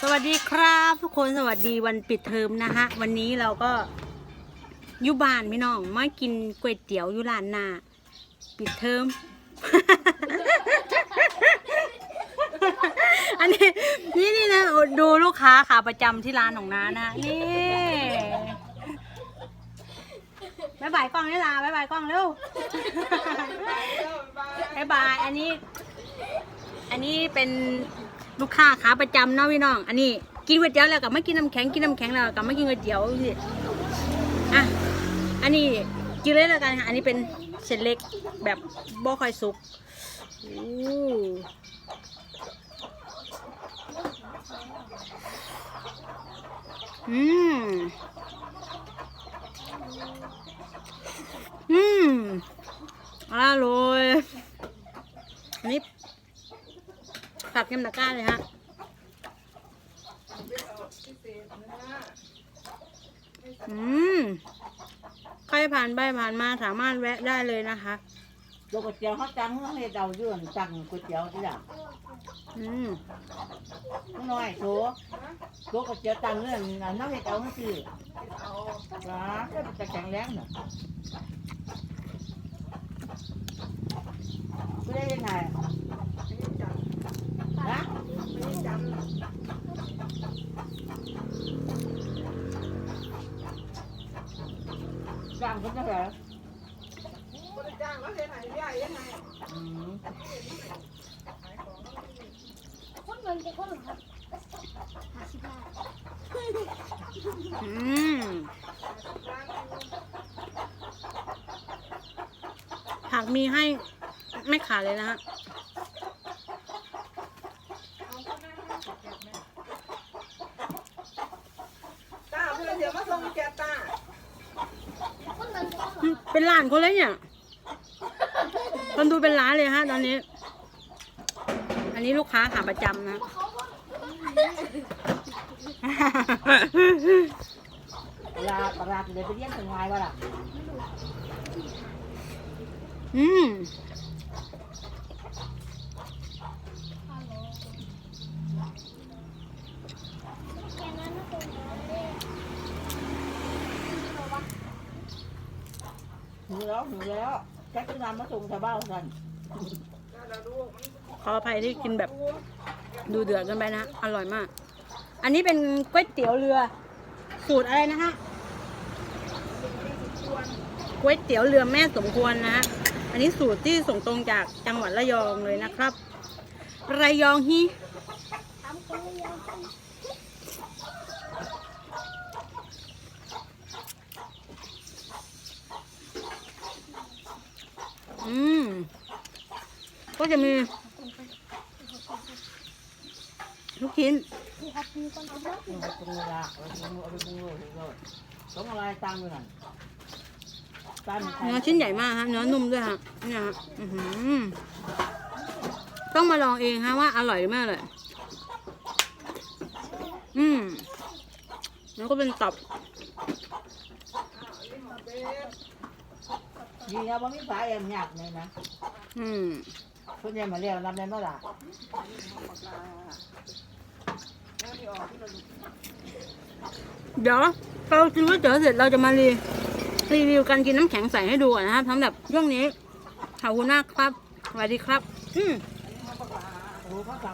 สวัสดีครับทุกคนสวัสดีวันปิดเทอมนะฮะ วันนี้เราก็อยู่บ้านพี่น้องมากินก๋วยเตี๋ยวอยู่ร้านนาปิดเทอม อันนี้นี่นี่นะดูลูกค้าขาประจำที่ร้านของน้านะนี่บายบายกล้องนี่ลาบายบายกล้องเร็วบายบายอันนี้ อันนี้เป็น ลูกค้าขาประจำเนาะพี่น้อง อันนี้กินก๋วยเตี๋ยวแล้วกับไม่กินน้ำแข็งกินน้ำแข็งแล้วกับไม่กินก๋วยเตี๋ยวสิอะอันนี้กินเลยแล้วกันค่ะอันนี้เป็นเส้นเล็กแบบบ่ค่อยสุกอู้อืมอืมอร่อยอันนี้ ผักเค็มตะกร้าเลยฮะอืมใครผ่านไปผ่านมาสามารถแวะได้เลยนะคะก๋วยเตี๋ยวเขาจังเขาให้เดาเรื่องจังก๋วยเตี๋ยวที่หลังอืมน้อยโถก๋วยเตี๋ยวจังเรื่องน้องให้เดาให้สิจ้าก็จะแข็งแรงน่ะไม่ได้ยังไงนะ จังก็จะเหรออืมคนเงินจะคนเหรอครับห้าสิบบาทอืมผักมีให้ไม่ขาดเลยนะฮะ ตาเพื่อนเดี๋ยวมาส่งแกตา คนเงินจะคน เหรออืมเป็นร้านคนเลยเนี่ยคนดูเป็นร้านเลยฮะตอนนี้ อันนี้ลูกค้าขาประจำนะเวลาปลาจะได้ไปเลี้ยงถึงไงวะล่ะ อืม แค่นั้นนะคนเลย หนูแล้วหนูแล้วแค่ขึ้นมามาส่งชาวบ้านกันขออภัยที่กินแบบดูเดือดกันไปนะอร่อยมาก อันนี้เป็นก๋วยเตี๋ยวเรือ สูตรอะไรนะฮะก๋วยเตี๋ยวเรือแม่สมควรนะฮะอันนี้สูตรที่ส่งตรงจากจังหวัดระยองเลยนะครับระยองฮี ทำคนละ อืมก็จะมีลูกชิ้นที่ครับมีคนทำแล้วละเอาเอาไปปรุงเลยเลยต้องอะไรตามด้วยนั่นตามเนื้อชิ้นใหญ่มากฮะเนื้อนุ่มด้วยฮะเนี่ยฮะอื้อหือต้องมาลองเองฮะว่าอร่อยหรือไม่อร่อยอืมแล้วก็เป็นตับ ดีนะว่ามีฝาแอมหยักเลยนะอืมเพื่อนมาเรียกรับได้เมื่อไหร่เดี๋ยวเรากินก๋วยเตี๋ยวเสร็จเราจะมารีรีวิวการกินน้ำแข็งใสให้ดูก่อนนะครับสำหรับช่วงนี้ขอบคุณมากครับสวัสดีครับ อืมรู้เขาสั่ง